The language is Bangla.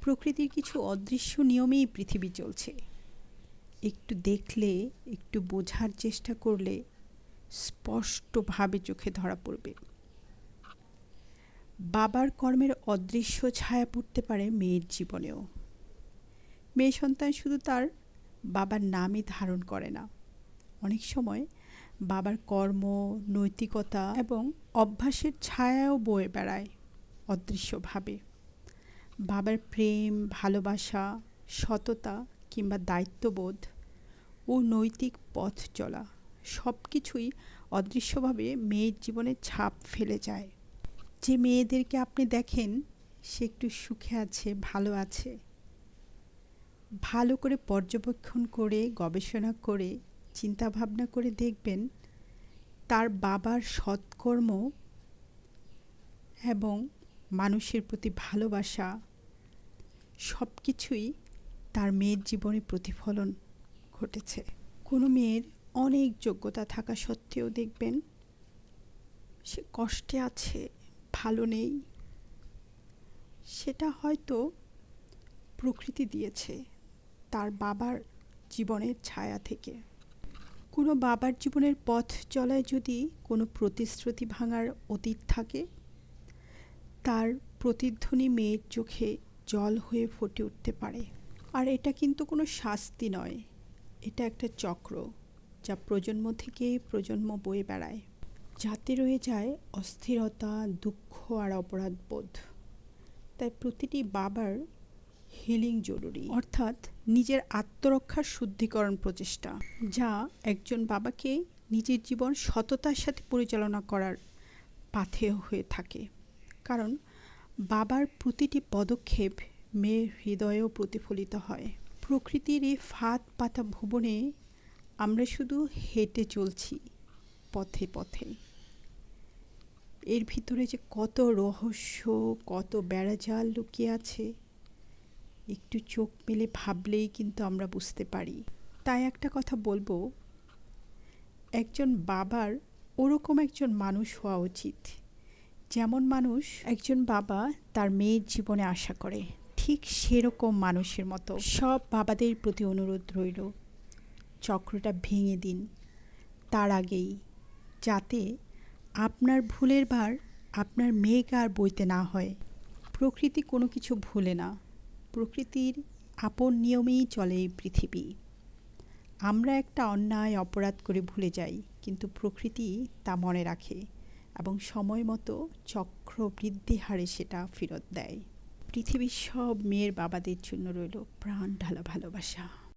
প্রকৃতির কিছু অদৃশ্য নিয়মেই পৃথিবী চলছে। একটু দেখলে, একটু বোঝার চেষ্টা করলে স্পষ্টভাবে চোখে ধরা পড়বে। বাবার কর্মের অদৃশ্য ছায়া পড়তে পারে মেয়ের জীবনেও। মেয়ে সন্তান শুধু তার বাবার নামই ধারণ করে না। অনেক সময় বাবার কর্ম, নৈতিকতা এবং অভ্যাসের ছায়াও বয়ে বেড়ায় অদৃশ্যভাবে। বাবার প্রেম, ভালোবাসা, সততা কিংবা দায়িত্ববোধ ও নৈতিক পথ চলা সব কিছুই অদৃশ্যভাবে মেয়ের জীবনে ছাপ ফেলে যায়। যে মেয়েদেরকে আপনি দেখেন, সে একটু সুখে আছে, ভালো আছে। ভালো করে পর্যবেক্ষণ করে, গবেষণা করে চিন্তা ভাবনা করে দেখবেন, তার বাবার সৎকর্ম এবং মানুষের প্রতি ভালোবাসা সব কিছুই তার মেয়ের জীবনে প্রতিফলন ঘটেছে। কোনো মেয়ের অনেক যোগ্যতা থাকা সত্ত্বেও দেখবেন সে কষ্টে আছে, ভালো নেই। সেটা হয়তো প্রকৃতি দিয়েছে তার বাবার জীবনের ছায়া থেকে। কোনো বাবার জীবনের পথ চলায় যদি কোনো প্রতিশ্রুতি ভাঙার অতীত থাকে, তার প্রতিধ্বনি মেয়ের চোখে জল হয়ে ফুটে উঠতে পারে। আর এটা কিন্তু কোনো শাস্তি নয়। এটা একটা চক্র যা প্রজন্ম থেকে প্রজন্ম বয়ে বেড়ায়। যাতে রয়ে যায় অস্থিরতা, দুঃখ আর অপরাধবোধ। তাই প্রতিটি বাবার হিলিং জরুরি। অর্থাৎ নিজের আত্মরক্ষার শুদ্ধিকরণ প্রচেষ্টা, যা একজন বাবাকে নিজের জীবন সততার সাথে পরিচালনা করার পাথেয় হয়ে থাকে। কারণ বাবার প্রতিটি পদক্ষেপ মেয়ের হৃদয়েও প্রতিফলিত হয়। প্রকৃতির এই ফাঁদ পাতা ভুবনে আমরা শুধু হেঁটে চলছি, পথে পথে। এর ভিতরে যে কত রহস্য, কত বেড়াজাল লুকিয়ে আছে, একটু চোখ মেলে ভাবলেই কিন্তু আমরা বুঝতে পারি। তাই একটা কথা বলব, একজন বাবার ওরকম একজন মানুষ হওয়া উচিত। যেমন মানুষ একজন বাবা তার মেয়ের জীবনে আশা করে, ঠিক সেরকম মানুষের মতো। সব বাবাদের প্রতি অনুরোধ রইল, চক্রটা ভেঙে দিন। তার আগেই, যাতে আপনার ভুলের ভার আপনার মেয়েকে আর বইতে না হয়। প্রকৃতি কোনো কিছু ভুলে না, প্রকৃতির আপন নিয়মেই চলে এই পৃথিবী। আমরা একটা অন্যায় অপরাধ করে ভুলে যাই, কিন্তু প্রকৃতি তা মনে রাখে। এবং সময় মতো চক্রবৃদ্ধি হারে সেটা ফেরত দেয়। পৃথিবীর সব মেয়ের বাবাদের জন্য রইল প্রাণ ঢালা ভালোবাসা।